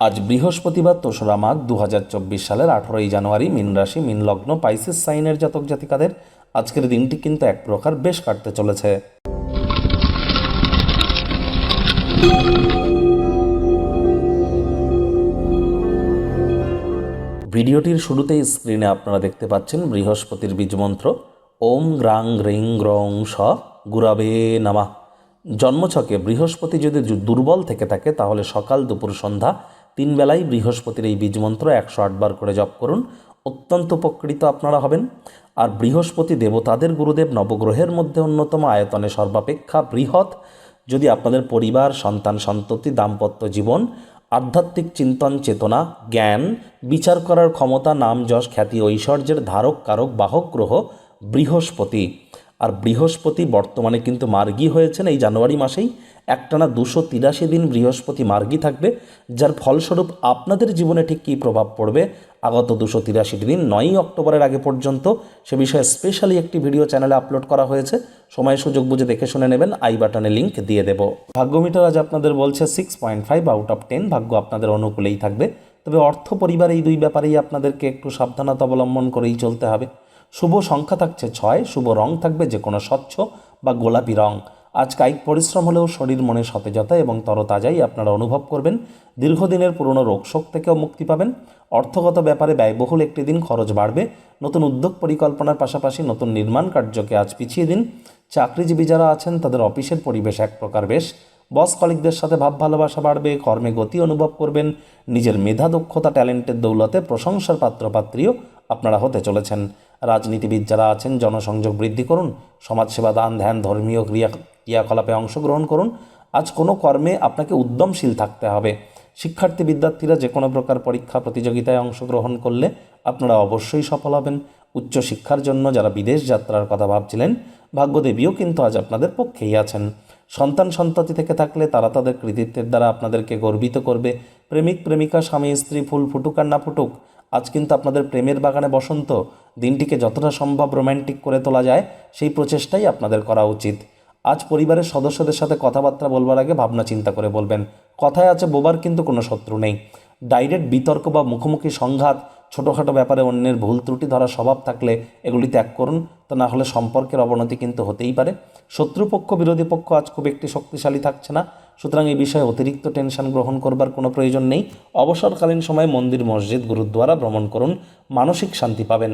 আজ বৃহস্পতিবার তোসরা মাঘ দু হাজার চব্বিশ সালের আঠারোই জানুয়ারি মিন রাশি, মিন লগ্ন, পাইসিস সাইনের জাতক জাতিকাদের আজকের দিনটি কিন্তু এক প্রকার বেশ কাটতে চলেছে। ভিডিওটির শুরুতেই স্ক্রিনে আপনারা দেখতে পাচ্ছেন বৃহস্পতির বীজমন্ত্র ওম গ্রাং রিং গ্রং স গুরাবে নামা। জন্মছকে বৃহস্পতি যদি দুর্বল থেকে থাকে, তাহলে সকাল দুপুর সন্ধ্যা তিন বেলায় বৃহস্পতির এই বীজমন্ত্র একশো আটবার করে জপ করুন, অত্যন্ত উপকৃত আপনারা হবেন। আর বৃহস্পতি দেবতাদের গুরুদেব নবগ্রহের মধ্যে অন্যতম আয়তনে সর্বাপেক্ষা বৃহৎ। যদি আপনাদের পরিবার, সন্তান, সন্ততি, দাম্পত্য জীবন, আধ্যাত্মিক চিন্তন, চেতনা, জ্ঞান, বিচার করার ক্ষমতা, নাম, যশ, খ্যাতি, ঐশ্বর্যের ধারক, কারক, বাহক, গ্রহ, বৃহস্পতি। আর বৃহস্পতি বর্তমানে কিন্তু মার্গী হয়েছেন এই জানুয়ারি মাসেই। একটানা দুশো তিরাশি দিন বৃহস্পতি মার্গী থাকবে, যার ফলস্বরূপ আপনাদের জীবনে ঠিক কী প্রভাব পড়বে? আগত দুশো তিরাশিটি দিন নয়ই অক্টোবরের আগে পর্যন্ত সে বিষয়ে স্পেশালি একটি ভিডিও চ্যানেলে আপলোড করা হয়েছে। সময় সুযোগ বুঝে দেখে শুনে নেবেন, আই বাটনে লিঙ্ক দিয়ে দেব। ভাগ্যমিটার আজ আপনাদের বলছে six point five out of ten ভাগ্য আপনাদের অনুকূলেই থাকবে। তবে অর্থ, পরিবার এই দুই ব্যাপারেই আপনাদেরকে একটু সাবধানতা অবলম্বন করেই চলতে হবে। শুভ সংখ্যা থাকছে ছয়, শুভ রং থাকবে যে কোনো স্বচ্ছ বা গোলাপি রং। আজ কায়িক পরিশ্রম হলেও শরীর মনে সতেজতা এবং তরতাজাই আপনারা অনুভব করবেন। দীর্ঘদিনের পুরনো রোগশোক থেকেও মুক্তি পাবেন। অর্থগত ব্যাপারে ব্যয়বহুল একটি দিন খরচ বাড়বে। নতুন উদ্যোগ পরিকল্পনার পাশাপাশি নতুন নির্মাণ কার্যকে আজ পিছিয়ে দিন। চাকরিজীবী যারা আছেন, তাদের অফিসের পরিবেশ এক প্রকার বেশ। বস কলিকদের সাথে ভাব ভালোবাসা বাড়বে, কর্মে গতি অনুভব করবেন। নিজের মেধা, দক্ষতা, ট্যালেন্টের দৌলতে প্রশংসার পাত্রপাত্রীও আপনারা হতে চলেছেন। রাজনীতিবিদ যারা আছেন, জনসংযোগ বৃদ্ধি করুন। সমাজসেবা দান, ধ্যান, ধর্মীয় ক্রিয়া ক্রিয়াকলাপে অংশগ্রহণ করুন। আজ কোনো কর্মে আপনাকে উদ্যমশীল থাকতে হবে। শিক্ষার্থী বিদ্যার্থীরা যে কোনো প্রকার পরীক্ষা প্রতিযোগিতায় অংশগ্রহণ করলে আপনারা অবশ্যই সফল হবেন। উচ্চশিক্ষার জন্য যারা বিদেশ যাত্রার কথা ভাবছিলেন, ভাগ্যদেবীও কিন্তু আজ আপনাদের পক্ষেই আছেন। সন্তান সন্ততি থেকে থাকলে তারা তাদের কৃতিত্বের দ্বারা আপনাদেরকে গর্বিত করবে। প্রেমিক, প্রেমিকা, স্বামী, স্ত্রী, ফুল ফুটুক আর না ফুটুক, আজ কিন্তু আপনাদের প্রেমের বাগানে বসন্ত। দিনটিকে যতটা সম্ভব রোম্যান্টিক করে তোলা যায়, সেই প্রচেষ্টাই আপনাদের করা উচিত। আজ পরিবারের সদস্যদের সাথে কথাবার্তা বলবার আগে ভাবনা চিন্তা করে বলবেন, কথায় আছে বোবার কিন্তু কোনো শত্রু নেই। ডাইরেক্ট বিতর্ক বা মুখোমুখি সংঘাত, ছোটোখাটো ব্যাপারে অন্যের ভুল ত্রুটি ধরা স্বভাব থাকলে এগুলি ত্যাগ করুন, তা না হলে সম্পর্কের অবনতি কিন্তু হতেই পারে। শত্রুপক্ষ, বিরোধী পক্ষ আজ খুব একটি শক্তিশালী থাকছে না, সুতরাং এই বিষয়ে অতিরিক্ত টেনশন গ্রহণ করবার কোনো প্রয়োজন নেই। অবসরকালীন সময়ে মন্দির, মসজিদ, গুরুদ্বারা ভ্রমণ করুন, মানসিক শান্তি পাবেন।